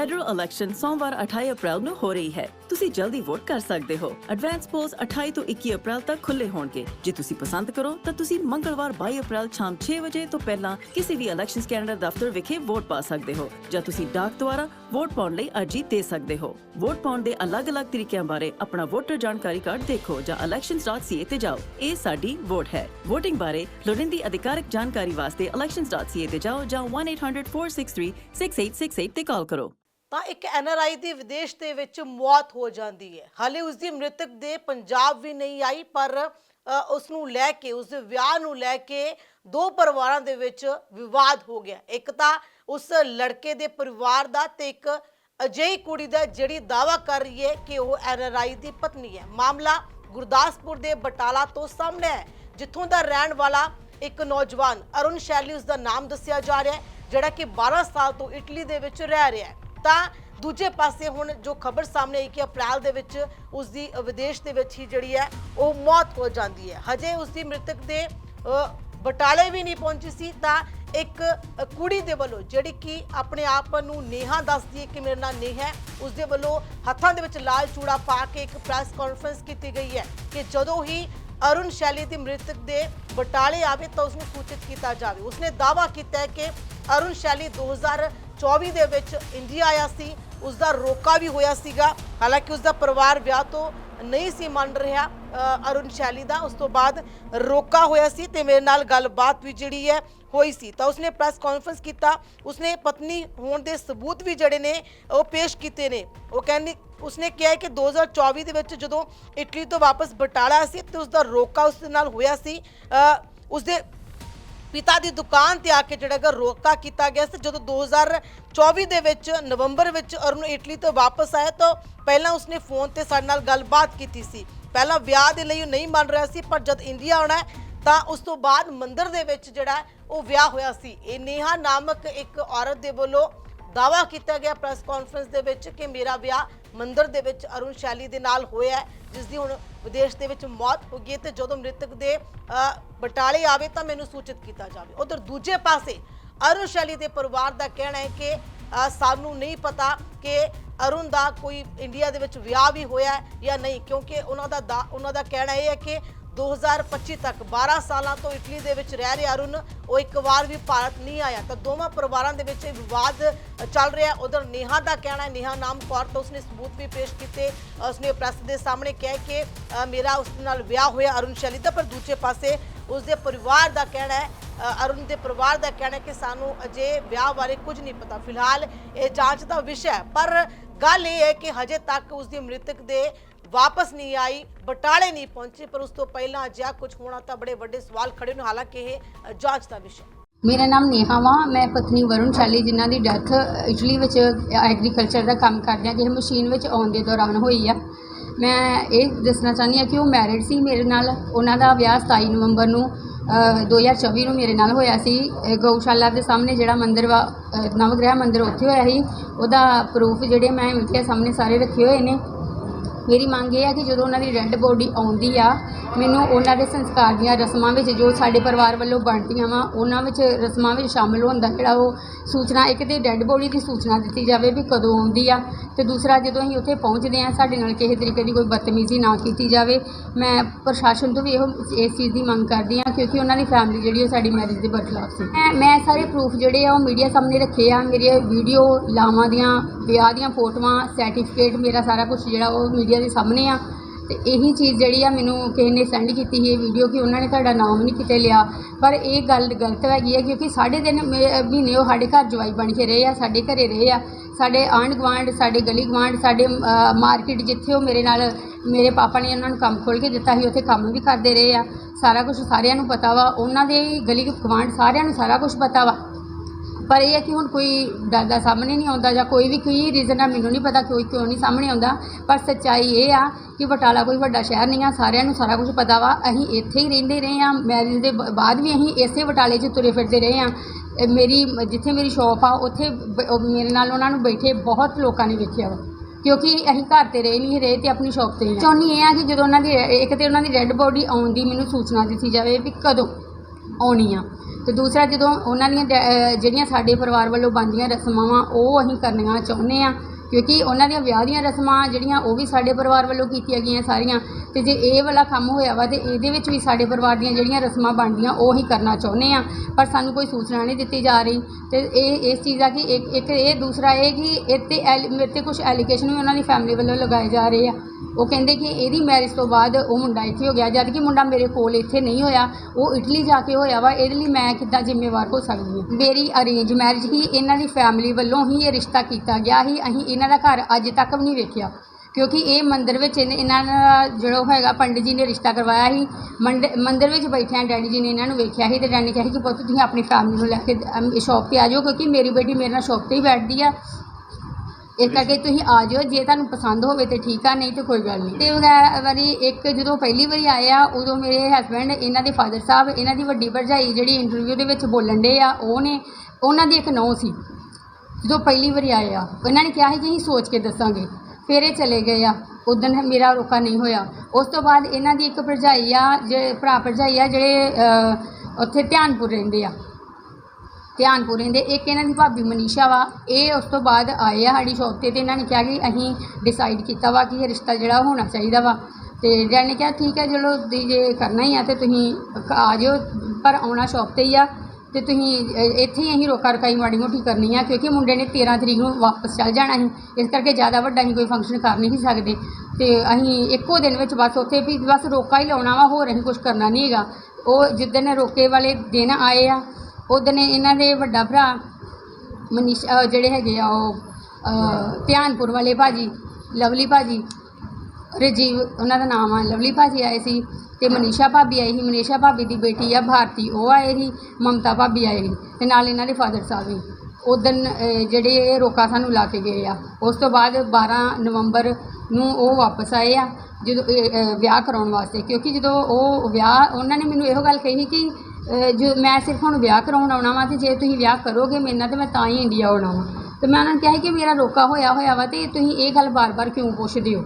Federal election ਸੋਮਵਾਰ 28 ਅਪ੍ਰੈਲ ਨੂੰ ਹੋ ਰਹੀ ਹੈ। ਤੁਸੀਂ ਜਲਦੀ ਵੋਟ ਕਰ ਸਕਦੇ ਹੋ। ਐਡਵਾਂਸ ਪੋਲਸ 28 ਤੋਂ 21 ਅਪ੍ਰੈਲ ਤੱਕ ਖੁੱਲੇ ਹੋਣਗੇ। ਜੇ ਤੁਸੀਂ ਪਸੰਦ ਕਰੋ, ਤਾਂ ਤੁਸੀਂ ਮੰਗਲਵਾਰ 22 ਅਪ੍ਰੈਲ ਸ਼ਾਮ 6 ਵਜੇ ਤੋਂ ਪਹਿਲਾਂ ਕਿਸੇ ਵੀ ਇਲੈਕਸ਼ਨਸ ਕੈਨੇਡਾ ਦਫ਼ਤਰ ਵਿਖੇ ਵੋਟ ਪਾ ਸਕਦੇ ਹੋ ਜਾਂ ਤੁਸੀਂ ਡਾਕ ਦੁਆਰਾ ਵੋਟ ਪਾਉਣ ਲਈ ਅਰਜ਼ੀ ਦੇ ਸਕਦੇ ਹੋ। ਵੋਟ ਪਾਉਣ ਦੇ ਅਲੱਗ-ਅਲੱਗ ਤਰੀਕਿਆਂ ਬਾਰੇ ਆਪਣਾ ਵੋਟਰ ਜਾਣਕਾਰੀ ਕਾਰਡ ਦੇਖੋ ਜਾਂ elections.ca ਤੇ ਜਾਓ। ਇਹ ਸਾਡੀ ਵੋਟ ਹੈ। VOTING ਬਾਰੇ ਲੋੜੀਂਦੀ ਅਧਿਕਾਰਕ ਜਾਣਕਾਰੀ ਵਾਸਤੇ elections.ca ਤੇ ਜਾਓ ਜਾਂ 1-800-463-6868 ਤੇ ਕਾਲ ਕਰੋ। ਤਾਂ ਇੱਕ ਐਨਆਰਆਈ ਦੀ ਵਿਦੇਸ਼ ਦੇ ਵਿੱਚ ਮੌਤ ਹੋ ਜਾਂਦੀ ਹੈ। ਹਾਲੇ ਉਸ ਦੀ ਮ੍ਰਿਤਕ ਦੇ ਪੰਜਾਬ ਵੀ ਨਹੀਂ ਆਈ, ਪਰ ਉਸ ਨੂੰ ਲੈ ਕੇ, ਉਸ ਦੇ ਵਿਆਹ ਨੂੰ ਲੈ ਕੇ ਦੋ ਪਰਿਵਾਰਾਂ ਦੇ ਵਿੱਚ ਵਿਵਾਦ ਹੋ ਗਿਆ। ਇੱਕ ਤਾਂ ਉਸ ਲੜਕੇ ਦੇ ਪਰਿਵਾਰ ਦਾ ਤੇ ਇੱਕ ਅਜਿਹੀ ਕੁੜੀ ਦਾ ਜਿਹੜੀ ਦਾਵਾ ਕਰ ਰਹੀ ਹੈ ਕਿ ਉਹ ਐਨਆਰਆਈ ਦੀ ਪਤਨੀ ਹੈ। ਮਾਮਲਾ ਗੁਰਦਾਸਪੁਰ ਦੇ ਬਟਾਲਾ ਤੋਂ ਸਾਹਮਣੇ ਹੈ, ਜਿੱਥੋਂ ਦਾ ਰਹਿਣ ਵਾਲਾ ਇੱਕ ਨੌਜਵਾਨ ਅਰੁਣ ਸ਼ੈਲੀ ਉਸ ਦਾ ਨਾਮ ਦੱਸਿਆ ਜਾ ਰਿਹਾ ਹੈ, ਜਿਹੜਾ ਕਿ 12 ਸਾਲ ਤੋਂ ਇਟਲੀ ਦੇ ਵਿੱਚ ਰਹਿ ਰਿਹਾ ਹੈ। ਤਾਂ ਦੂਜੇ ਪਾਸੇ ਹੁਣ ਜੋ ਖਬਰ ਸਾਹਮਣੇ ਆਈ ਕਿ ਅਪ੍ਰੈਲ ਦੇ ਵਿੱਚ ਉਸ ਦੀ ਵਿਦੇਸ਼ ਦੇ ਵਿੱਚ ਹੀ ਜਿਹੜੀ ਹੈ, ਉਹ ਮੌਤ ਹੋ ਜਾਂਦੀ ਹੈ। ਹਜੇ ਉਸ ਦੀ ਮ੍ਰਿਤਕ ਦੇ ਬਟਾਲੇ ਵੀ ਨਹੀਂ ਪਹੁੰਚੀ ਸੀ, ਤਾਂ ਇੱਕ ਕੁੜੀ ਦੇ ਵੱਲੋਂ ਜਿਹੜੀ ਕਿ ਆਪਣੇ ਆਪ ਨੂੰ ਨੇਹਾ ਦੱਸਦੀ ਹੈ ਕਿ ਮੇਰੇ ਨਾਲ ਨੇਹਾ ਹੈ ਉਸ ਦੇ ਵੱਲੋਂ ਹੱਥਾਂ ਦੇ ਵਿੱਚ ਲਾਲ ਚੂੜਾ ਪਾ ਕੇ ਇੱਕ ਪ੍ਰੈਸ ਕਾਨਫਰੰਸ ਕੀਤੀ ਗਈ ਹੈ ਕਿ ਜਦੋਂ ਹੀ ਅਰੁਣ ਸ਼ੈਲੀ ਦੀ ਮ੍ਰਿਤਕ ਦੇ ਬਟਾਲੇ ਆਵੇ ਤਾਂ ਉਸ ਨੂੰ ਸੂਚਿਤ ਕੀਤਾ ਜਾਵੇ। ਉਸਨੇ ਦਾਅਵਾ ਕੀਤਾ ਹੈ ਕਿ ਅਰੁਣ ਸ਼ੈਲੀ 2024 ਦੇ ਵਿੱਚ ਇੰਡੀਆ ਆਇਆ ਸੀ ਉਸ ਦਾ ਰੋਕਾ ਵੀ ਹੋਇਆ ਸੀਗਾ। ਹਾਲਾਂਕਿ ਉਸ ਦਾ ਪਰਿਵਾਰ ਵਿਆਹ ਤੋਂ ਨਹੀਂ ਸੀ ਮੰਨ ਰਿਹਾ ਅਰੁਣ ਸ਼ੈਲੀ ਦਾ। ਉਸ ਤੋਂ ਬਾਅਦ ਰੋਕਾ ਹੋਇਆ ਸੀ ਤੇ ਮੇਰੇ ਨਾਲ ਗੱਲਬਾਤ ਵੀ ਜਿਹੜੀ ਹੈ ਹੋਈ ਸੀ। ਤਾਂ ਉਸਨੇ ਪ੍ਰੈਸ ਕਾਨਫਰੰਸ ਕੀਤਾ। ਉਸਨੇ ਪਤਨੀ ਹੋਣ ਦੇ ਸਬੂਤ ਵੀ ਜਿਹੜੇ ਨੇ ਉਹ ਪੇਸ਼ ਕੀਤੇ ਨੇ। ਉਹ ਕਹਿੰਦੀ ਉਸਨੇ ਕਿਹਾ ਹੈ ਕਿ 2024 ਦੇ ਵਿੱਚ ਜਦੋਂ ਇਟਲੀ ਤੋਂ ਵਾਪਸ ਬਟਾਲਾ ਸੀ ਤੇ ਉਸ ਦਾ ਰੋਕਾ ਉਸ ਦੇ ਨਾਲ ਹੋਇਆ ਸੀ। ਅ, ਉਸਦੇ ਪਿਤਾ ਦੀ ਦੁਕਾਨ ਤੇ ਆ ਕੇ ਜਿਹੜਾ ਹੈਗਾ ਰੋਕਾ ਕੀਤਾ ਗਿਆ ਸੀ। ਜਦੋਂ 2024 ਦੇ ਵਿੱਚ ਨਵੰਬਰ ਵਿੱਚ ਅਰੁਣ ਇਟਲੀ ਤੋਂ ਵਾਪਸ ਆਇਆ ਤਾਂ ਪਹਿਲਾਂ ਉਸਨੇ ਫੋਨ ਤੇ ਸਾਡੇ ਨਾਲ ਗੱਲਬਾਤ ਕੀਤੀ ਸੀ। ਪਹਿਲਾਂ ਵਿਆਹ ਦੇ ਲਈ ਉਹ ਨਹੀਂ ਮੰਨ ਰਿਹਾ ਸੀ, ਪਰ ਜਦ ਇੰਡੀਆ ਆਉਣਾ ਤਾਂ ਉਸ ਤੋਂ ਬਾਅਦ ਮੰਦਿਰ ਦੇ ਵਿੱਚ ਜਿਹੜਾ ਉਹ ਵਿਆਹ ਹੋਇਆ ਸੀ। ਇਹ ਨੇਹਾ ਨਾਮਕ ਇੱਕ ਔਰਤ ਦੇ ਵੱਲੋਂ ਦਾਵਾ ਕੀਤਾ ਗਿਆ ਪ੍ਰੈਸ ਕਾਨਫਰੰਸ ਦੇ ਵਿੱਚ ਕਿ ਮੇਰਾ ਵਿਆਹ ਮੰਦਰ ਦੇ ਵਿੱਚ ਅਰੁਣ ਸ਼ੈਲੀ ਦੇ ਨਾਲ ਹੋਇਆ ਜਿਸ ਦੀ ਹੁਣ ਵਿਦੇਸ਼ ਦੇ ਵਿੱਚ ਮੌਤ ਹੋ ਗਈ ਹੈ ਤੇ ਜਦੋਂ ਮ੍ਰਿਤਕ ਦੇ ਬਟਾਲੇ ਆਵੇ ਤਾਂ ਮੈਨੂੰ ਸੂਚਿਤ ਕੀਤਾ ਜਾਵੇ। ਉਧਰ ਦੂਜੇ ਪਾਸੇ ਅਰੁਣ ਸ਼ੈਲੀ ਦੇ ਪਰਿਵਾਰ ਦਾ ਕਹਿਣਾ ਹੈ ਕਿ ਸਾਨੂੰ ਨਹੀਂ ਪਤਾ ਕਿ ਅਰੁਣ ਦਾ ਕੋਈ ਇੰਡੀਆ ਦੇ ਵਿੱਚ ਵਿਆਹ ਵੀ ਹੋਇਆ ਜਾਂ ਨਹੀਂ, ਕਿਉਂਕਿ ਉਹਨਾਂ ਦਾ ਦਾ- ਉਹਨਾਂ ਦਾ ਕਹਿਣਾ ਇਹ ਹੈ ਕਿ 2025 ਤੱਕ 12 ਸਾਲਾਂ ਤੋਂ ਇਟਲੀ ਦੇ ਵਿੱਚ ਰਹਿ ਰਿਹਾ ਅਰੁਣ, ਉਹ ਇੱਕ ਵਾਰ ਵੀ ਭਾਰਤ ਨਹੀਂ ਆਇਆ। ਤਾਂ ਦੋਵਾਂ ਪਰਿਵਾਰਾਂ ਦੇ ਵਿੱਚ ਇਹ ਵਿਵਾਦ ਚੱਲ ਰਿਹਾ। ਉਧਰ ਨੇਹਾ ਦਾ ਕਹਿਣਾ ਹੈ, ਨੇਹਾ ਨਾਮ ਕੌਰ ਤੋਂ ਉਸਨੇ ਸਬੂਤ ਵੀ ਪੇਸ਼ ਕੀਤੇ। ਉਸਨੇ ਪ੍ਰੈਸ ਦੇ ਸਾਹਮਣੇ ਕਿਹਾ ਕਿ ਮੇਰਾ ਉਸ ਨਾਲ ਵਿਆਹ ਹੋਇਆ ਅਰੁਣ ਸ਼ੈਲੀ ਦਾ, ਪਰ ਦੂਜੇ ਪਾਸੇ ਉਸਦੇ ਪਰਿਵਾਰ ਦਾ ਕਹਿਣਾ ਹੈ ਅਰੁਣ ਦੇ ਪਰਿਵਾਰ ਦਾ ਕਹਿਣਾ ਹੈ ਕਿ ਸਾਨੂੰ ਅਜੇ ਵਿਆਹ ਬਾਰੇ ਕੁਝ ਨਹੀਂ ਪਤਾ। ਫਿਲਹਾਲ ਇਹ ਜਾਂਚ ਦਾ ਵਿਸ਼ਾ ਹੈ। ਪਰ ਗੱਲ ਇਹ ਹੈ ਕਿ ਹਜੇ ਤੱਕ ਉਸਦੀ ਮ੍ਰਿਤਕ ਦੇ ਵਾਪਸ ਨਹੀਂ ਆਈ ਬਟਾਲੇ ਨਹੀਂ ਪਹੁੰਚੀ ਪਰ ਉਸ ਤੋਂ ਪਹਿਲਾਂ ਅਜਿਹਾ ਕੁਝ ਹੋਣਾ ਤਾਂ ਬੜੇ ਵੱਡੇ ਸਵਾਲ ਖੜੇ ਨੇ। ਹਾਲਾਂਕਿ ਇਹ ਜਾਂਚ ਦਾ ਵਿਸ਼ਾ ਮੇਰਾ ਨਾਮ ਨੇਹਾ ਵਾ ਮੈਂ ਪਤਨੀ ਵਰੁਣ ਸ਼ਾਲੀ ਜਿਨ੍ਹਾਂ ਦੀ ਡੈਥ ਇਟਲੀ ਵਿੱਚ ਐਗਰੀਕਲਚਰ ਦਾ ਕੰਮ ਕਰਦਿਆਂ ਕਿਸੇ ਮਸ਼ੀਨ ਵਿੱਚ ਆਉਣ ਦੇ ਦੌਰਾਨ ਹੋਈ ਆ। ਮੈਂ ਇਹ ਦੱਸਣਾ ਚਾਹੁੰਦੀ ਹਾਂ ਕਿ ਉਹ ਮੈਰਿਡ ਸੀ ਮੇਰੇ ਨਾਲ। ਉਹਨਾਂ ਦਾ ਵਿਆਹ 27 ਨਵੰਬਰ ਨੂੰ ਅ, 2024 ਨੂੰ ਮੇਰੇ ਨਾਲ ਹੋਇਆ ਸੀ। ਗਊਸ਼ਾਲਾ ਦੇ ਸਾਹਮਣੇ ਜਿਹੜਾ ਮੰਦਿਰ ਵਾ ਨਵਗ੍ਰਹਿ ਮੰਦਿਰ ਉੱਥੇ ਹੋਇਆ ਸੀ। ਉਹਦਾ ਪ੍ਰੂਫ ਜਿਹੜੇ ਮੈਂ ਮੀਡੀਆ ਸਾਹਮਣੇ ਸਾਰੇ ਰੱਖੇ ਹੋਏ ਨੇ। ਮੇਰੀ ਮੰਗ ਇਹ ਹੈ ਕਿ ਜਦੋਂ ਉਹਨਾਂ ਦੀ ਡੈੱਡ ਬੋਡੀ ਆਉਂਦੀ ਆ, ਮੈਨੂੰ ਉਹਨਾਂ ਦੇ ਸੰਸਕਾਰ ਦੀਆਂ ਰਸਮਾਂ ਵਿੱਚ ਜੋ ਸਾਡੇ ਪਰਿਵਾਰ ਵੱਲੋਂ ਬਣਦੀਆਂ ਵਾ, ਉਹਨਾਂ ਵਿੱਚ ਰਸਮਾਂ ਵਿੱਚ ਸ਼ਾਮਲ ਹੁੰਦਾ ਜਿਹੜਾ ਉਹ ਸੂਚਨਾ, ਇੱਕ ਤੇ ਡੈੱਡ ਬੋਡੀ ਦੀ ਸੂਚਨਾ ਦਿੱਤੀ ਜਾਵੇ ਵੀ ਕਦੋਂ ਆਉਂਦੀ ਆ ਤੇ ਦੂਸਰਾ ਜਦੋਂ ਅਸੀਂ ਉੱਥੇ ਪਹੁੰਚਦੇ ਆ, ਸਾਡੇ ਨਾਲ ਕਿਸੇ ਤਰੀਕੇ ਦੀ ਕੋਈ ਬਦਤਮੀਜ਼ੀ ਨਾ ਕੀਤੀ ਜਾਵੇ। ਮੈਂ ਪ੍ਰਸ਼ਾਸਨ ਤੋਂ ਵੀ ਇਹੋ, ਇਸ ਚੀਜ਼ ਦੀ ਮੰਗ ਕਰਦੀ ਆ ਕਿਉਂਕਿ ਉਹਨਾਂ ਦੀ ਫੈਮਿਲੀ ਜਿਹੜੀ ਉਹ ਸਾਡੀ ਮੈਰਿਜ ਦੇ ਬਰਖਲਾਫ ਸੀ। ਮੈਂ ਮੈਂ ਸਾਰੇ ਪ੍ਰੂਫ ਜਿਹੜੇ ਆ, ਉਹ ਮੀਡੀਆ ਸਾਹਮਣੇ ਰੱਖੇ ਆ ਮੇਰੇ ਵੀਡੀਓ ਲਾਵਾਂ ਦੀਆਂ, ਵਿਆਹ ਦੀਆਂ ਫੋਟੋਆਂ ਸਰਟੀਫਿਕੇਟ ਮੇਰਾ ਸਾਰਾ ਕੁਝ ਜਿਹੜਾ ਉਹ ਮੀਡੀਆ ਦੇ ਸਾਹਮਣੇ ਆ। ਤੇ ਇਹੀ ਚੀਜ਼ ਜਿਹੜੀ ਆ ਮੈਨੂੰ ਕਿਸੇ ਨੇ ਸੈਂਡ ਕੀਤੀ ਸੀ ਇਹ ਵੀਡੀਓ ਕਿ ਉਹਨਾਂ ਨੇ ਤੁਹਾਡਾ ਨਾਮ ਨਹੀਂ ਕਿਤੇ ਲਿਆ। ਪਰ ਇਹ ਗੱਲ ਗਲਤ ਹੈਗੀ ਹੈ ਕਿਉਂਕਿ ਸਾਢੇ ਦਿਨ ਮੇ- ਮਹੀਨੇ ਉਹ ਸਾਡੇ ਘਰ ਜਵਾਈ ਬਣ ਕੇ ਰਹੇ ਆ, ਸਾਡੇ ਘਰੇ ਰਹੇ ਆ। ਸਾਡੇ ਆਂਢ ਗੁਆਂਢ, ਸਾਡੇ ਗਲੀ ਗੁਆਂਢ, ਸਾਡੇ ਮਾਰਕੀਟ ਜਿੱਥੇ ਉਹ ਮੇਰੇ ਨਾਲ, ਮੇਰੇ ਪਾਪਾ ਨੇ ਉਹਨਾਂ ਨੂੰ ਕੰਮ ਖੋਲ ਕੇ ਦਿੱਤਾ ਸੀ, ਉੱਥੇ ਕੰਮ ਵੀ ਕਰਦੇ ਰਹੇ ਆ। ਸਾਰਾ ਕੁਝ ਸਾਰਿਆਂ ਨੂੰ ਪਤਾ ਵਾ। ਉਹਨਾਂ ਦੇ ਗਲੀ ਗੁਆਂਢ ਸਾਰਿਆਂ ਨੂੰ ਸਾਰਾ ਕੁਝ ਪਤਾ ਵਾ। ਪਰ ਇਹ ਹੈ ਕਿ ਹੁਣ ਕੋਈ ਡਰਦਾ ਸਾਹਮਣੇ ਨਹੀਂ ਆਉਂਦਾ ਜਾਂ ਕੋਈ ਵੀ ਕੋਈ ਰੀਜ਼ਨ ਆ ਮੈਨੂੰ ਨਹੀਂ ਪਤਾ ਕੋਈ ਕਿਉਂ ਨਹੀਂ ਸਾਹਮਣੇ ਆਉਂਦਾ। ਪਰ ਸੱਚਾਈ ਇਹ ਆ ਕਿ ਬਟਾਲਾ ਕੋਈ ਵੱਡਾ ਸ਼ਹਿਰ ਨਹੀਂ ਆ, ਸਾਰਿਆਂ ਨੂੰ ਸਾਰਾ ਕੁਝ ਪਤਾ ਵਾ। ਅਸੀਂ ਇੱਥੇ ਹੀ ਰਹਿੰਦੇ ਰਹੇ ਆ ਮੈਰਿਜ ਦੇ ਬਾਅਦ ਵੀ ਅਸੀਂ ਇਸੇ ਬਟਾਲੇ 'ਚ ਤੁਰੇ ਫਿਰਦੇ ਰਹੇ ਆ ਮੇਰੀ, ਜਿੱਥੇ ਮੇਰੀ ਸ਼ੌਪ ਆ, ਉੱਥੇ ਮੇਰੇ ਨਾਲ ਉਹਨਾਂ ਨੂੰ ਬੈਠੇ ਬਹੁਤ ਲੋਕਾਂ ਨੇ ਵੇਖਿਆ ਵਾ। ਕਿਉਂਕਿ ਅਸੀਂ ਘਰ ਤੇ ਰਹੇ ਨਹੀਂ, ਰਹੇ ਤੇ ਆਪਣੀ ਸ਼ੌਪ ਤੇ ਚਾਹੁੰਦੀ ਇਹ ਆ ਕਿ ਜਦੋਂ ਉਹਨਾਂ ਦੀ, ਇੱਕ ਤੇ ਉਹਨਾਂ ਦੀ ਡੈੱਡ ਬੋਡੀ ਆਉਣ ਦੀ ਮੈਨੂੰ ਸੂਚਨਾ ਦਿੱਤੀ ਜਾਵੇ ਵੀ ਕਦੋਂ ਆਉਣੀ ਆ ਤੇ ਦੂਸਰਾ ਜਦੋਂ ਉਹਨਾਂ ਦੀਆਂ ਡੈ- ਅਹ ਜਿਹੜੀਆਂ ਸਾਡੇ ਪਰਿਵਾਰ ਵੱਲੋਂ ਬਣਦੀਆਂ ਰਸਮਾਂ ਵਾ ਉਹ ਅਸੀਂ ਕਰਨੀਆਂ ਚਾਹੁੰਦੇ ਆ ਕਿਉਂਕਿ ਉਹਨਾਂ ਦੀਆਂ ਵਿਆਹ ਦੀਆਂ ਰਸਮਾਂ ਜਿਹੜੀਆਂ, ਉਹ ਵੀ ਸਾਡੇ ਪਰਿਵਾਰ ਵੱਲੋਂ ਕੀਤੀਆਂ ਗਈਆਂ ਸਾਰੀਆਂ। ਤੇ ਜੇ ਇਹ ਵਾਲਾ ਕੰਮ ਹੋਇਆ ਵਾ ਤੇ ਇਹਦੇ ਵਿੱਚ ਵੀ ਸਾਡੇ ਪਰਿਵਾਰ ਦੀਆਂ ਜਿਹੜੀਆਂ ਰਸਮਾਂ ਬਣਦੀਆਂ, ਉਹ ਹੀ ਕਰਨਾ ਚਾਹੁੰਦੇ ਆ। ਪਰ ਸਾਨੂੰ ਕੋਈ ਸੂਚਨਾ ਨਹੀਂ ਦਿੱਤੀ ਜਾ ਰਹੀ। ਤੇ ਇਹ, ਇਸ ਚੀਜ਼ ਦਾ ਕਿ ਇੱਕ ਇੱਕ ਇਹ, ਦੂਸਰਾ ਇਹ ਕਿ ਇਹ 'ਤੇ ਐਲ- ਮੇਰੇ ਤੇ ਕੁਝ ਐਲੀਗੇਸ਼ਨ ਵੀ ਉਹਨਾਂ ਦੀ ਫੈਮਿਲੀ ਵੱਲੋਂ ਲਗਾਏ ਜਾ ਰਹੇ ਆ। ਉਹ ਕਹਿੰਦੇ ਕਿ ਇਹਦੀ ਮੈਰਿਜ ਤੋਂ ਬਾਅਦ ਉਹ ਮੁੰਡਾ ਇੱਥੇ ਹੋ ਗਿਆ, ਜਦ ਕਿ ਮੁੰਡਾ ਮੇਰੇ ਕੋਲ ਇੱਥੇ ਨਹੀਂ ਹੋਇਆ। ਉਹ ਇਟਲੀ ਜਾ ਕੇ ਹੋਇਆ ਵਾ। ਇਹਦੇ ਲਈ ਮੈਂ ਕਿੱਦਾਂ ਜ਼ਿੰਮੇਵਾਰ ਹੋ ਸਕਦੀ ਹਾਂ? ਮੇਰੀ ਅਰੇਂਜ ਮੈਰਿਜ ਹੀ ਇਹਨਾਂ ਦੀ ਫੈਮਿਲੀ ਵੱਲੋਂ ਹੀ ਇਹ ਰਿਸ਼ਤਾ ਕੀਤਾ ਗਿਆ ਸੀ। ਅਸੀਂ ਇਹਨਾਂ ਦਾ ਘਰ ਅੱਜ ਤੱਕ ਵੀ ਨਹੀਂ ਵੇਖਿਆ। ਕਿਉਂਕਿ ਇਹ ਮੰਦਿਰ ਵਿੱਚ ਇਹਨੇ- ਇਹਨਾਂ ਦਾ ਜਿਹੜਾ ਹੈਗਾ, ਪੰਡਿਤ ਜੀ ਨੇ ਰਿਸ਼ਤਾ ਕਰਵਾਇਆ ਸੀ। ਮੰਡ- ਮੰਦਿਰ ਵਿੱਚ ਬੈਠਿਆਂ ਡੈਡੀ ਜੀ ਨੇ ਇਹਨਾਂ ਨੂੰ ਵੇਖਿਆ ਸੀ ਤੇ ਡੈਡੀ ਨੇ ਕਿਹਾ ਸੀ ਕਿ ਪੁੱਤ ਤੁਸੀਂ ਆਪਣੀ ਫੈਮਿਲੀ ਨੂੰ ਲੈ ਕੇ ਸ਼ੌਪ ਤੇ ਆ ਜਾਓ ਕਿਉਂਕਿ ਮੇਰੀ ਬੇਟੀ ਮੇਰੇ ਨਾਲ ਸ਼ੌਪ ਤੇ ਹੀ ਬੈਠਦੀ ਆ। ਇਸ ਕਰਕੇ ਤੁਸੀਂ ਆ ਜਾਓ ਜੇ ਤੁਹਾਨੂੰ ਪਸੰਦ ਹੋਵੇ ਤੇ ਠੀਕ ਆ, ਨਹੀਂ ਤੇ ਕੋਈ ਗੱਲ ਨਹੀਂ। ਤੇ ਵਗੈਰਾ ਵਾਰੀ ਇੱਕ ਜਦੋਂ ਪਹਿਲੀ ਵਾਰੀ ਆਏ ਆ ਉਦੋਂ ਮੇਰੇ ਹਸਬੰਡ ਇਹਨਾਂ ਦੇ ਫਾਦਰ ਸਾਹਿਬ, ਇਹਨਾਂ ਦੀ ਵੱਡੀ ਭਰਜਾਈ ਜਿਹੜੀ ਇੰਟਰਵਿਊ ਦੇ ਵਿੱਚ ਬੋਲਣ ਦੇ ਆ, ਉਹ ਨੇ ਉਹਨਾਂ ਦੀ ਇੱਕ ਨੌਂ ਸੀ। ਜਦੋਂ ਪਹਿਲੀ ਵਾਰੀ ਆਏ ਆ ਇਹਨਾਂ ਨੇ ਕਿਹਾ ਸੀ ਕਿ ਅਸੀਂ ਸੋਚ ਕੇ ਦੱਸਾਂਗੇ। ਫਿਰ ਇਹ ਚਲੇ ਗਏ ਆ। ਉਦੋਂ ਮੇਰਾ ਰੋਕਾ ਨਹੀਂ ਹੋਇਆ। ਉਸ ਤੋਂ ਬਾਅਦ ਇਹਨਾਂ ਦੀ ਇੱਕ ਭਰਜਾਈ ਆ, ਜੇ ਭਰਾ ਭਰਜਾਈ ਆ, ਜਿਹੜੇ ਉੱਥੇ ਧਿਆਨਪੁਰ ਰਹਿੰਦੇ ਆ। ਧਿਆਨਪੁਰ ਰਹਿੰਦੇ। ਇੱਕ ਇਹਨਾਂ ਦੀ ਭਾਬੀ ਮਨੀਸ਼ਾ ਵਾ। ਇਹ ਉਸ ਤੋਂ ਬਾਅਦ ਆਏ ਆ ਸਾਡੀ ਸ਼ੌਪ ਤੇ ਤੇ ਇਹਨਾਂ ਨੇ ਕਿਹਾ ਕਿ ਅਸੀਂ ਡਿਸਾਈਡ ਕੀਤਾ ਵਾ ਕਿ ਇਹ ਰਿਸ਼ਤਾ ਜਿਹੜਾ ਹੋਣਾ ਚਾਹੀਦਾ ਵਾ। ਤੇ ਡੈਡ ਨੇ ਕਿਹਾ, ਠੀਕ ਹੈ, ਚਲੋ ਦੀ ਜੇ ਕਰਨਾ ਹੀ ਆ ਤੇ ਤੁਸੀਂ ਆ ਜਾਓ। ਪਰ ਆਉਣਾ ਸ਼ੌਪ ਤੇ ਹੀ ਆ। ਤੇ ਤੁਸੀਂ ਅ, ਇੱਥੇ ਹੀ ਅਸੀਂ ਰੋਕਾ ਰਕਾਈ ਮਾੜੀ ਮੋਟੀ ਕਰਨੀ ਆ ਕਿਉਂਕਿ ਮੁੰਡੇ ਨੇ 13 ਤਰੀਕ ਨੂੰ ਵਾਪਸ ਚੱਲ ਜਾਣਾ ਸੀ। ਇਸ ਕਰਕੇ ਜ਼ਿਆਦਾ ਵੱਡਾ ਅਸੀਂ ਕੋਈ ਫੰਕਸ਼ਨ ਕਰ ਨਹੀਂ ਸੀ ਸਕਦੇ। ਤੇ ਅਸੀਂ ਇੱਕੋ ਦਿਨ ਵਿੱਚ ਬਸ ਉੱਥੇ ਵੀ ਬਸ ਰੋਕਾ ਹੀ ਲਾਉਣਾ ਵਾ ਹੋਰ ਅਸੀਂ ਕੁਝ ਕਰਨਾ ਨਹੀਂ ਹੈਗਾ। ਉਹ ਜਿੱਦਣ ਰੋਕੇ ਵਾਲੇ ਦਿਨ ਆਏ ਆ ਉਦਣ ਇਹਨਾਂ ਦੇ ਵੱਡਾ ਭਰਾ ਮਨੀਸ਼ ਅ, ਜਿਹੜੇ ਹੈਗੇ ਆ ਉਹ ਅ, ਧਿਆਨਪੁਰ ਵਾਲੇ ਭਾਜੀ ਲਵਲੀ ਭਾਜੀ ਰਜੀਵ ਉਹਨਾਂ ਦਾ ਨਾਮ ਆ ਲਵਲੀ ਭਾਜੀ ਆਏ ਸੀ ਤੇ ਮਨੀਸ਼ਾ ਭਾਬੀ ਆਈ ਸੀ। ਮਨੀਸ਼ਾ ਭਾਬੀ ਦੀ ਬੇਟੀ ਆ ਭਾਰਤੀ ਉਹ ਆਏ ਸੀ ਮਮਤਾ ਭਾਬੀ ਆਏ ਸੀ ਤੇ ਨਾਲ ਇਹਨਾਂ ਦੇ ਫਾਦਰ ਸਾਹਿਬ ਵੀ। ਉਦੋਂ ਜਿਹੜੇ ਇਹ ਰੋਕਾ ਸਾਨੂੰ ਲਾ ਕੇ ਗਏ ਆ। ਉਸ ਤੋਂ ਬਾਅਦ 12 ਨਵੰਬਰ ਨੂੰ ਉਹ ਵਾਪਸ ਆਏ ਆ ਜਦੋਂ ਇਹ, ਵਿਆਹ ਕਰਾਉਣ ਵਾਸਤੇ। ਕਿਉਂਕਿ ਜਦੋਂ ਉਹ ਵਿਆਹ ਉਹਨਾਂ ਨੇ ਮੈਨੂੰ ਇਹੋ ਗੱਲ ਕਹੀ ਕਿ ਅ, ਜੋ ਮੈਂ ਸਿਰਫ ਹੁਣ ਵਿਆਹ ਕਰਾਉਣ ਆਉਣਾ ਵਾ ਤੇ ਜੇ ਤੁਸੀਂ ਵਿਆਹ ਕਰੋਗੇ ਮੇਰੇ ਨਾਲ ਤੇ ਮੈਂ ਤਾਂ ਹੀ ਇੰਡੀਆ ਆਉਣਾ ਵਾ। ਤੇ ਮੈਂ ਉਹਨਾਂ ਨੂੰ ਕਿਹਾ ਕਿ ਮੇਰਾ ਰੋਕਾ ਹੋਇਆ ਹੋਇਆ ਵਾ ਤੇ ਤੁਸੀਂ ਇਹ ਗੱਲ ਬਾਰ-ਬਾਰ ਕਿਉਂ ਪੁੱਛਦੇ ਹੋ?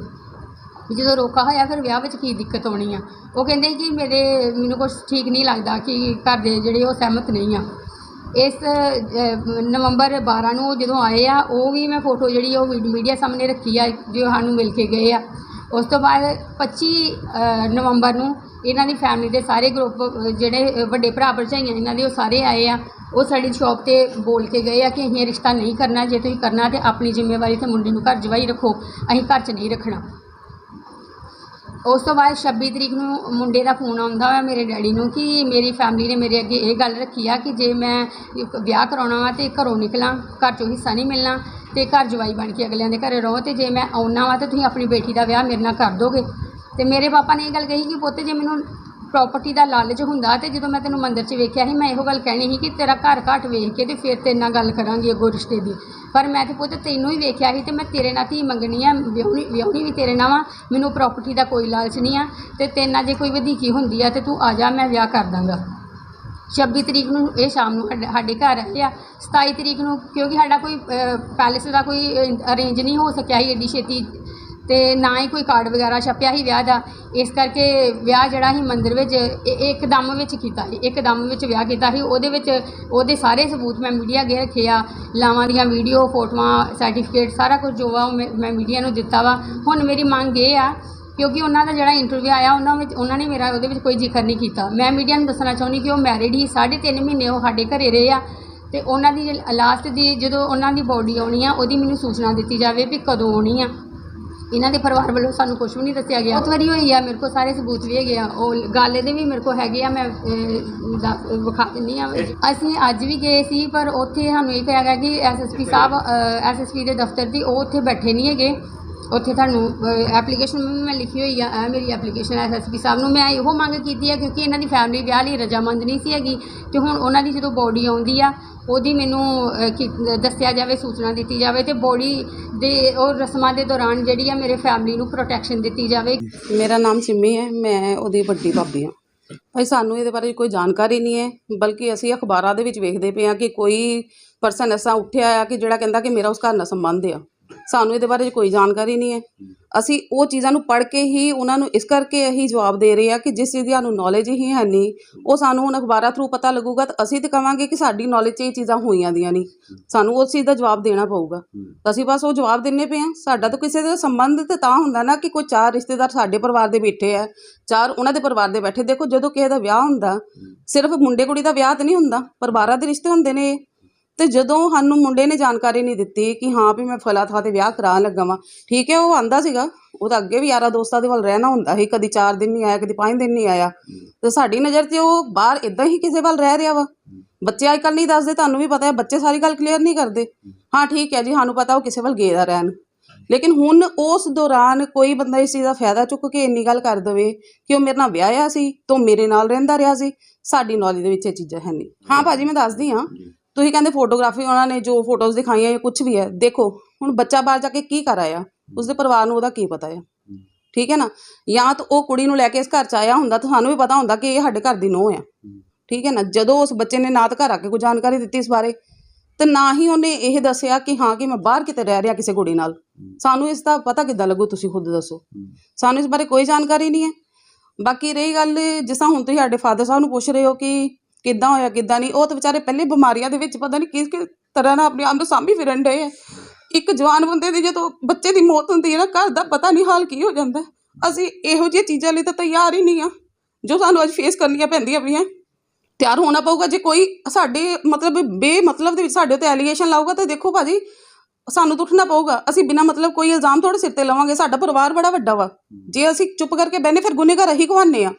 ਵੀ ਜਦੋਂ ਰੋਕਾ ਹੋਇਆ ਫਿਰ ਵਿਆਹ ਵਿੱਚ ਕੀ ਦਿੱਕਤ ਆਉਣੀ ਆ? ਉਹ ਕਹਿੰਦੇ ਕਿ ਮੇਰੇ, ਮੈਨੂੰ ਕੁਝ ਠੀਕ ਨਹੀਂ ਲੱਗਦਾ ਕਿ ਘਰ ਦੇ ਜਿਹੜੇ ਉਹ ਸਹਿਮਤ ਨਹੀਂ ਆ। ਇਸ ਨਵੰਬਰ 12 ਨੂੰ ਉਹ ਜਦੋਂ ਆਏ ਆ, ਉਹ ਵੀ ਮੈਂ ਫੋਟੋ ਜਿਹੜੀ ਉਹ ਮੀਡੀਆ ਸਾਹਮਣੇ ਰੱਖੀ ਆ, ਜੋ ਸਾਨੂੰ ਮਿਲ ਕੇ ਗਏ ਆ। ਉਸ ਤੋਂ ਬਾਅਦ 25 ਨਵੰਬਰ ਨੂੰ ਇਹਨਾਂ ਦੀ ਫੈਮਿਲੀ ਦੇ ਸਾਰੇ ਗਰੁੱਪ ਜਿਹੜੇ ਵੱਡੇ ਭਰਾ ਭਰਜਾਈਆਂ ਇਹਨਾਂ ਦੇ ਉਹ ਸਾਰੇ ਆਏ ਆ। ਉਹ ਸਾਡੀ ਸ਼ਾਪ ਤੇ ਬੋਲ ਕੇ ਗਏ ਆ ਕਿ ਅਸੀਂ ਇਹ ਰਿਸ਼ਤਾ ਨਹੀਂ ਕਰਨਾ, ਜੇ ਤੁਸੀਂ ਕਰਨਾ ਤੇ ਆਪਣੀ ਜ਼ਿੰਮੇਵਾਰੀ ਤੇ ਮੁੰਡੇ ਨੂੰ ਘਰ ਜਵਾਈ ਰੱਖੋ। ਅਸੀਂ ਘਰ 'ਚ ਨਹੀਂ ਰੱਖਣਾ। ਉਸ ਤੋਂ ਬਾਅਦ 26 ਤਰੀਕ ਨੂੰ ਮੁੰਡੇ ਦਾ ਫੋਨ ਆਉਂਦਾ ਵਾ ਮੇਰੇ ਡੈਡੀ ਨੂੰ ਕਿ ਮੇਰੀ ਫੈਮਿਲੀ ਨੇ ਮੇਰੇ ਅੱਗੇ ਇਹ ਗੱਲ ਰੱਖੀ ਆ ਕਿ ਜੇ ਮੈਂ ਵਿਆਹ ਕਰਾਉਣਾ ਵਾ ਤੇ ਘਰੋਂ ਨਿਕਲਾਂ, ਘਰ ਚੋਂ ਹਿੱਸਾ ਨਹੀਂ ਮਿਲਣਾ ਤੇ ਘਰ ਜਵਾਈ ਬਣ ਕੇ ਅਗਲਿਆਂ ਦੇ ਘਰੇ ਰਹੋ ਤੇ ਜੇ ਮੈਂ ਆਉਣਾ ਵਾ ਤੇ ਤੁਸੀਂ ਆਪਣੀ ਬੇਟੀ ਦਾ ਵਿਆਹ ਮੇਰੇ ਨਾਲ ਕਰ ਦੋਗੇ। ਤੇ ਮੇਰੇ ਪਾਪਾ ਨੇ ਇਹ ਗੱਲ ਕਹੀ ਕਿ ਪੁੱਤ ਜੇ ਮੈਨੂੰ ਪ੍ਰਾਪਰਟੀ ਦਾ ਲਾਲਚ ਹੁੰਦਾ ਤੇ ਜਦੋਂ ਮੈਂ ਤੈਨੂੰ ਮੰਦਿਰ 'ਚ ਵੇਖਿਆ ਸੀ, ਮੈਂ ਇਹੋ ਗੱਲ ਕਹਿਣੀ ਸੀ ਕਿ ਤੇਰਾ ਘਰ ਘਾਟ ਵੇਖ ਕੇ ਤੇ ਫਿਰ ਤੇਰੇ ਨਾਲ ਗੱਲ ਕਰਾਂਗੀ ਅੱਗੋਂ ਰਿਸ਼ਤੇ ਦੀ। ਪਰ ਮੈਂ ਤੇ ਪੁੱਤ ਤੈਨੂੰ ਹੀ ਵੇਖਿਆ ਸੀ ਤੇ ਮੈਂ ਤੇਰੇ ਨਾਲ ਧੀ ਮੰਗਣੀ ਆ, ਵਿਆਹਣੀ ਵਿਆਹਣੀ ਵੀ ਤੇਰੇ ਨਾਲ ਵਾ ਮੈਨੂੰ ਪ੍ਰਾਪਰਟੀ ਦਾ ਕੋਈ ਲਾਲਚ ਨਹੀਂ ਆ ਤੇ ਤੇਰੇ ਨਾਲ ਜੇ ਕੋਈ ਵਧੀਕੀ ਹੁੰਦੀ ਆ ਤੇ ਤੂੰ ਆ ਜਾ, ਮੈਂ ਵਿਆਹ ਕਰ ਦਾਂਗਾ। 26 ਤਰੀਕ ਨੂੰ ਇਹ ਸ਼ਾਮ ਨੂੰ ਸਾਡੇ- ਸਾਡੇ ਘਰ ਆਏ ਆ 27 ਤਰੀਕ ਨੂੰ ਕਿਉਂਕਿ ਸਾਡਾ ਕੋਈ ਪੈਲੇਸ ਦਾ ਕੋਈ ਅਰੇਂਜ ਨਹੀਂ ਹੋ ਸਕਿਆ ਸੀ, ਏਡੀ ਛੇਤੀ ਤੇ ਨਾ ਹੀ ਕੋਈ ਕਾਰਡ ਵਗੈਰਾ ਛਪਿਆ ਸੀ ਵਿਆਹ ਦਾ। ਇਸ ਕਰਕੇ ਵਿਆਹ ਜਿਹੜਾ ਸੀ ਮੰਦਿਰ ਵਿੱਚ ਇ- ਇੱਕਦਮ ਵਿੱਚ ਕੀਤਾ ਸੀ ਇੱਕਦਮ ਵਿੱਚ ਵਿਆਹ ਕੀਤਾ ਸੀ। ਉਹਦੇ ਵਿੱਚ ਉਹਦੇ ਸਾਰੇ ਸਬੂਤ ਮੈਂ ਮੀਡੀਆ ਅੱਗੇ ਰੱਖੇ ਆ। ਲਾਵਾਂ ਦੀਆਂ ਵੀਡੀਓ ਫੋਟੋਆਂ ਸਰਟੀਫਿਕੇਟ ਸਾਰਾ ਕੁਝ ਜੋ ਆ ਉਹ ਮੈਂ ਮੈਂ ਮੀਡੀਆ ਨੂੰ ਦਿੱਤਾ ਵਾ। ਹੁਣ ਮੇਰੀ ਮੰਗ ਇਹ ਆ, ਕਿਉਂਕਿ ਉਹਨਾਂ ਦਾ ਜਿਹੜਾ ਇੰਟਰਵਿਊ ਆਇਆ, ਉਹਨਾਂ ਵਿੱਚ, ਉਹਨਾਂ ਨੇ ਮੇਰਾ ਉਹਦੇ ਵਿੱਚ ਕੋਈ ਜ਼ਿਕਰ ਨਹੀਂ ਕੀਤਾ। ਮੈਂ ਮੀਡੀਆ ਨੂੰ ਦੱਸਣਾ ਚਾਹੁੰਦੀ ਕਿ ਉਹ ਮੈਰਿਡ ਹੀ, ਸਾਢੇ ਤਿੰਨ ਮਹੀਨੇ ਉਹ ਸਾਡੇ ਘਰੇ ਰਹੇ ਆ। ਤੇ ਉਹਨਾਂ ਦੀ ਲਾਸਟ ਦੀ ਜਦੋਂ ਉਹਨਾਂ ਦੀ ਬੋਡੀ ਆਉਣੀ ਆ, ਉਹਦੀ ਮੈਨੂੰ ਸੂਚਨਾ ਦਿੱਤੀ ਜਾਵੇ ਵੀ ਕਦੋਂ ਆਉਣੀ ਆ। ਇਹਨਾਂ ਦੇ ਪਰਿਵਾਰ ਵੱਲੋਂ ਸਾਨੂੰ ਕੁਝ ਵੀ ਨਹੀਂ ਦੱਸਿਆ ਗਿਆ। ਬਹੁਤ ਵਾਰੀ ਹੋਈ ਆ ਮੇਰੇ ਕੋਲ ਸਾਰੇ ਸਬੂਤ ਵੀ ਹੈਗੇ ਆ। ਉਹ ਗੱਲ ਇਹਦੇ ਵੀ ਮੇਰੇ ਕੋਲ ਹੈਗੇ ਆ ਮੈਂ ਅਹ, ਦੱਸ- ਵਿਖਾ ਦਿੰਦੀ ਆ। ਅਸੀਂ ਅੱਜ ਵੀ ਗਏ ਸੀ ਪਰ ਉੱਥੇ ਸਾਨੂੰ ਇਹ ਕਿਹਾ ਗਿਆ ਕਿ ਐਸਐਸਪੀ ਸਾਹਿਬ ਐਸਐਸਪੀ ਦੇ ਦਫ਼ਤਰ ਦੀ ਉਹ ਉੱਥੇ ਬੈਠੇ ਨਹੀਂ ਹੈਗੇ। ਉੱਥੇ ਤੁਹਾਨੂੰ ਐਪਲੀਕੇਸ਼ਨ ਮੈਂ ਲਿਖੀ ਹੋਈ ਆ, ਇਹ ਮੇਰੀ ਐਪਲੀਕੇਸ਼ਨ ਐਸਐਸਪੀ ਸਾਹਿਬ ਨੂੰ ਮੈਂ ਇਹੋ ਮੰਗ ਕੀਤੀ ਆ ਕਿਉਂਕਿ ਇਹਨਾਂ ਦੀ ਫੈਮਿਲੀ ਵਿਆਹ ਲਈ ਰਜਾਮੰਦ ਨਹੀਂ ਸੀ ਹੈਗੀ ਤੇ ਹੁਣ ਉਹਨਾਂ ਦੀ ਜਦੋਂ ਬੋਡੀ ਆਉਂਦੀ ਆ, ਉਹਦੀ ਮੈਨੂੰ ਕੀ- ਦੱਸਿਆ ਜਾਵੇ, ਸੂਚਨਾ ਦਿੱਤੀ ਜਾਵੇ ਤੇ ਬੋਡੀ ਦੇ, ਉਹ ਰਸਮਾਂ ਦੇ ਦੌਰਾਨ ਜਿਹੜੀ ਆ ਮੇਰੇ ਫੈਮਿਲੀ ਨੂੰ ਪ੍ਰੋਟੈਕਸ਼ਨ ਦਿੱਤੀ ਜਾਵੇ। ਮੇਰਾ ਨਾਮ ਸਿੰਮੀ ਹੈ, ਮੈਂ ਉਹਦੀ ਵੱਡੀ ਭਾਬੀ ਹਾਂ। ਭਾਈ, ਸਾਨੂੰ ਇਹਦੇ ਬਾਰੇ ਕੋਈ ਜਾਣਕਾਰੀ ਨਹੀਂ ਹੈ, ਬਲਕਿ ਅਸੀਂ ਅਖਬਾਰਾਂ ਦੇ ਵਿੱਚ ਵੇਖਦੇ ਪਏ ਹਾਂ ਕਿ ਕੋਈ ਪਰਸਨ ਐਸਾ ਉੱਠਿਆ ਆ ਕਿ ਜਿਹੜਾ ਕਹਿੰਦਾ ਕਿ ਮੇਰਾ ਉਸ ਘਰ ਨਾਲ ਸੰਬੰਧ ਆ। ਸਾਨੂੰ ਇਹਦੇ ਬਾਰੇ ਕੋਈ ਜਾਣਕਾਰੀ ਨਹੀਂ ਹੈ। ਅਸੀਂ ਉਹ ਚੀਜ਼ਾਂ ਨੂੰ ਪੜ੍ਹ ਕੇ ਹੀ ਉਹਨਾਂ ਨੂੰ ਇਸ ਕਰਕੇ ਇਹੀ ਜਵਾਬ ਦੇ ਰਹੇ ਆ ਕਿ ਜਿਸ ਚੀਜ਼ ਦੀ ਸਾਨੂੰ ਨੌਲੇਜ ਹੀ ਹੈ ਨਹੀਂ ਉਹ ਸਾਨੂੰ ਹੁਣ ਅਖਬਾਰਾਂ ਥਰੂ ਪਤਾ ਲੱਗੂਗਾ ਤਾਂ ਅਸੀਂ ਤਾਂ ਕਵਾਂਗੇ ਕਿ ਸਾਡੀ ਨੌਲੇਜ 'ਚ ਇਹ ਚੀਜ਼ਾਂ ਹੋਈਆਂ ਦੀਆਂ ਨਹੀਂ। ਸਾਨੂੰ ਉਸ ਚੀਜ਼ ਦਾ ਜਵਾਬ ਦੇਣਾ ਪਊਗਾ। ਤਾਂ ਅਸੀਂ ਬਸ ਉਹ ਜਵਾਬ ਦਿੰਨੇ ਪਏ ਆ ਸਾਡਾ ਤਾਂ ਕਿਸੇ ਦਾ ਸੰਬੰਧ ਤੇ ਤਾਂ ਹੁੰਦਾ ਨਾ ਕਿ ਕੋਈ ਚਾਰ ਰਿਸ਼ਤੇਦਾਰ ਸਾਡੇ ਪਰਿਵਾਰ ਦੇ ਬੈਠੇ ਆ ਚਾਰ ਉਹਨਾਂ ਦੇ ਪਰਿਵਾਰ ਦੇ ਬੈਠੇ। ਦੇਖੋ ਜਦੋਂ ਕਿਸੇ ਦਾ ਵਿਆਹ ਹੁੰਦਾ ਸਿਰਫ ਮੁੰਡੇ ਕੁੜੀ ਦਾ ਵਿਆਹ ਤਾਂ ਨਹੀਂ ਹੁੰਦਾ ਪਰਿਵਾਰਾਂ ਦੇ ਰਿਸ਼ਤੇ ਹੁੰਦੇ ਨੇ। ਤੇ ਜਦੋਂ ਸਾਨੂੰ ਮੁੰਡੇ ਨੇ ਜਾਣਕਾਰੀ ਨਹੀਂ ਦਿੱਤੀ ਕਿ ਹਾਂ ਵੀ ਮੈਂ ਫਲਾ ਥਾਂ ਤੇ ਵਿਆਹ ਕਰਾਉਣ ਲੱਗਾ ਵਾਂ, ਠੀਕ ਹੈ, ਉਹ ਆਂਦਾ ਸੀਗਾ, ਉਹ ਤਾਂ ਅੱਗੇ ਵੀ ਯਾਰਾਂ ਦੋਸਤਾਂ ਦੇ ਵੱਲ ਰਹਿਣਾ ਹੁੰਦਾ ਸੀ, ਕਦੀ 4 ਦਿਨ ਨਹੀਂ ਆਇਆ, ਕਦੀ 5 ਦਿਨ ਨਹੀਂ ਆਇਆ। ਤੇ ਸਾਡੀ ਨਜ਼ਰ 'ਚ ਉਹ ਬਾਹਰ ਇਦਾਂ ਹੀ ਕਿਸੇ ਵੱਲ ਰਹਿ ਰਿਹਾ ਵਾ। ਬੱਚੇ ਅੱਜ ਕੱਲ੍ਹ ਨਹੀਂ ਦੱਸਦੇ, ਤੁਹਾਨੂੰ ਵੀ ਪਤਾ ਹੈ, ਬੱਚੇ ਸਾਰੀ ਗੱਲ ਕਲੀਅਰ ਨਹੀਂ ਕਰਦੇ। ਹਾਂ, ਠੀਕ ਹੈ ਜੀ, ਸਾਨੂੰ ਪਤਾ ਉਹ ਕਿਸੇ ਵੱਲ ਗਏ ਦਾ ਰਹਿਣ। ਲੇਕਿਨ ਹੁਣ ਉਸ ਦੌਰਾਨ ਕੋਈ ਬੰਦਾ ਇਸ ਚੀਜ਼ ਦਾ ਫਾਇਦਾ ਚੁੱਕ ਕੇ ਇੰਨੀ ਗੱਲ ਕਰ ਦਵੇ ਕਿ ਉਹ ਮੇਰੇ ਨਾਲ ਵਿਆਹਿਆ ਸੀ, ਤੋਂ ਮੇਰੇ ਨਾਲ ਰਹਿੰਦਾ ਰਿਹਾ ਸੀ, ਸਾਡੀ ਨੌਲੇਜ ਦੇ ਵਿੱਚ ਇਹ ਚੀਜ਼ਾਂ ਹੈ ਨਹੀਂ। ਹਾਂ, ਭਾਜੀ, ਮੈਂ ਦੱਸਦੀ ਹਾਂ ਤੁਸੀਂ ਕਹਿੰਦੇ ਫੋਟੋਗ੍ਰਾਫੀ ਉਹਨਾਂ ਨੇ ਜੋ ਫੋਟੋਜ਼ ਦਿਖਾਈਆਂ ਜਾਂ ਕੁਝ ਵੀ ਹੈ ਦੇਖੋ ਹੁਣ ਬੱਚਾ ਬਾਹਰ ਜਾ ਕੇ ਕੀ ਕਰ ਆਇਆ? ਉਸਦੇ ਪਰਿਵਾਰ ਨੂੰ ਉਹਦਾ ਕੀ ਪਤਾ ਹੈ। ਠੀਕ ਹੈ ਨਾ? ਜਾਂ ਤਾਂ ਉਹ ਕੁੜੀ ਨੂੰ ਲੈ ਕੇ ਇਸ ਘਰ ਚ ਆਇਆ ਹੁੰਦਾ ਤਾਂ ਸਾਨੂੰ ਵੀ ਪਤਾ ਹੁੰਦਾ ਕਿ ਇਹ ਸਾਡੇ ਘਰ ਦੀ ਨੂੰਹ ਆ। ਠੀਕ ਹੈ ਨਾ? ਜਦੋਂ ਉਸ ਬੱਚੇ ਨੇ ਨਾ ਤਾਂ ਘਰ ਆ ਕੇ ਕੋਈ ਜਾਣਕਾਰੀ ਦਿੱਤੀ ਇਸ ਬਾਰੇ ਤੇ ਨਾ ਹੀ ਉਹਨੇ ਇਹ ਦੱਸਿਆ ਕਿ ਹਾਂ ਕਿ ਮੈਂ ਬਾਹਰ ਕਿਤੇ ਰਹਿ ਰਿਹਾ ਕਿਸੇ ਕੁੜੀ ਨਾਲ। ਸਾਨੂੰ ਇਸ ਦਾ ਪਤਾ ਕਿੱਦਾਂ ਲੱਗੂ ਤੁਸੀਂ ਖੁਦ ਦੱਸੋ। ਸਾਨੂੰ ਇਸ ਬਾਰੇ ਕੋਈ ਜਾਣਕਾਰੀ ਨਹੀਂ ਹੈ। ਬਾਕੀ ਰਹੀ ਗੱਲ ਜਿਸ ਤਰ੍ਹਾਂ ਹੁਣ ਤੁਸੀਂ ਸਾਡੇ ਫਾਦਰ ਸਾਹਿਬ ਨੂੰ ਪੁੱਛ ਰਹੇ ਹੋ ਕਿ ਕਿੱਦਾਂ ਹੋਇਆ, ਕਿੱਦਾਂ ਨਹੀਂ, ਉਹ ਤਾਂ ਵਿਚਾਰੇ ਪਹਿਲੇ ਬਿਮਾਰੀਆਂ ਦੇ ਵਿੱਚ ਪਤਾ ਨਹੀਂ ਕਿਸ ਕਿਸ ਤਰ੍ਹਾਂ ਨਾਲ ਆਪਣੇ ਆਪ ਨੂੰ ਸਾਂਭੀ ਫਿਰਨ ਡਏ ਆ। ਇੱਕ ਜਵਾਨ ਬੰਦੇ ਦੀ ਜਦੋਂ ਬੱਚੇ ਦੀ ਮੌਤ ਹੁੰਦੀ ਹੈ ਨਾ, ਘਰ ਦਾ ਪਤਾ ਨਹੀਂ ਹਾਲ ਕੀ ਹੋ ਜਾਂਦਾ। ਅਸੀਂ ਇਹੋ ਜਿਹੀਆਂ ਚੀਜ਼ਾਂ ਲਈ ਤਾਂ ਤਿਆਰ ਹੀ ਨਹੀਂ ਆ, ਜੋ ਸਾਨੂੰ ਅੱਜ ਫੇਸ ਕਰਨੀਆਂ ਪੈਂਦੀਆਂ ਪਈਆਂ। ਤਿਆਰ ਹੋਣਾ ਪਊਗਾ, ਜੇ ਕੋਈ ਸਾਡੇ ਮਤਲਬ ਬੇ ਮਤਲਬ ਦੇ ਵਿੱਚ ਸਾਡੇ ਉੱਤੇ ਐਲੀਗੇਸ਼ਨ ਲਾਊਗਾ ਤਾਂ ਦੇਖੋ ਭਾਜੀ, ਸਾਨੂੰ ਤਾਂ ਪਊਗਾ। ਅਸੀਂ ਬਿਨਾ ਮਤਲਬ ਕੋਈ ਇਲਜ਼ਾਮ ਥੋੜੇ ਸਿਰ ਤੇ ਲਵਾਂਗੇ, ਸਾਡਾ ਪਰਿਵਾਰ ਬੜਾ ਵੱਡਾ ਵਾ। ਜੇ ਅਸੀਂ ਚੁੱਪ ਕਰਕੇ ਬਹਿਨੇ ਫਿਰ ਗੁਨੇਗਾਰ ਅਸੀਂ ਕਹਾਉਂਦੇ ਆ।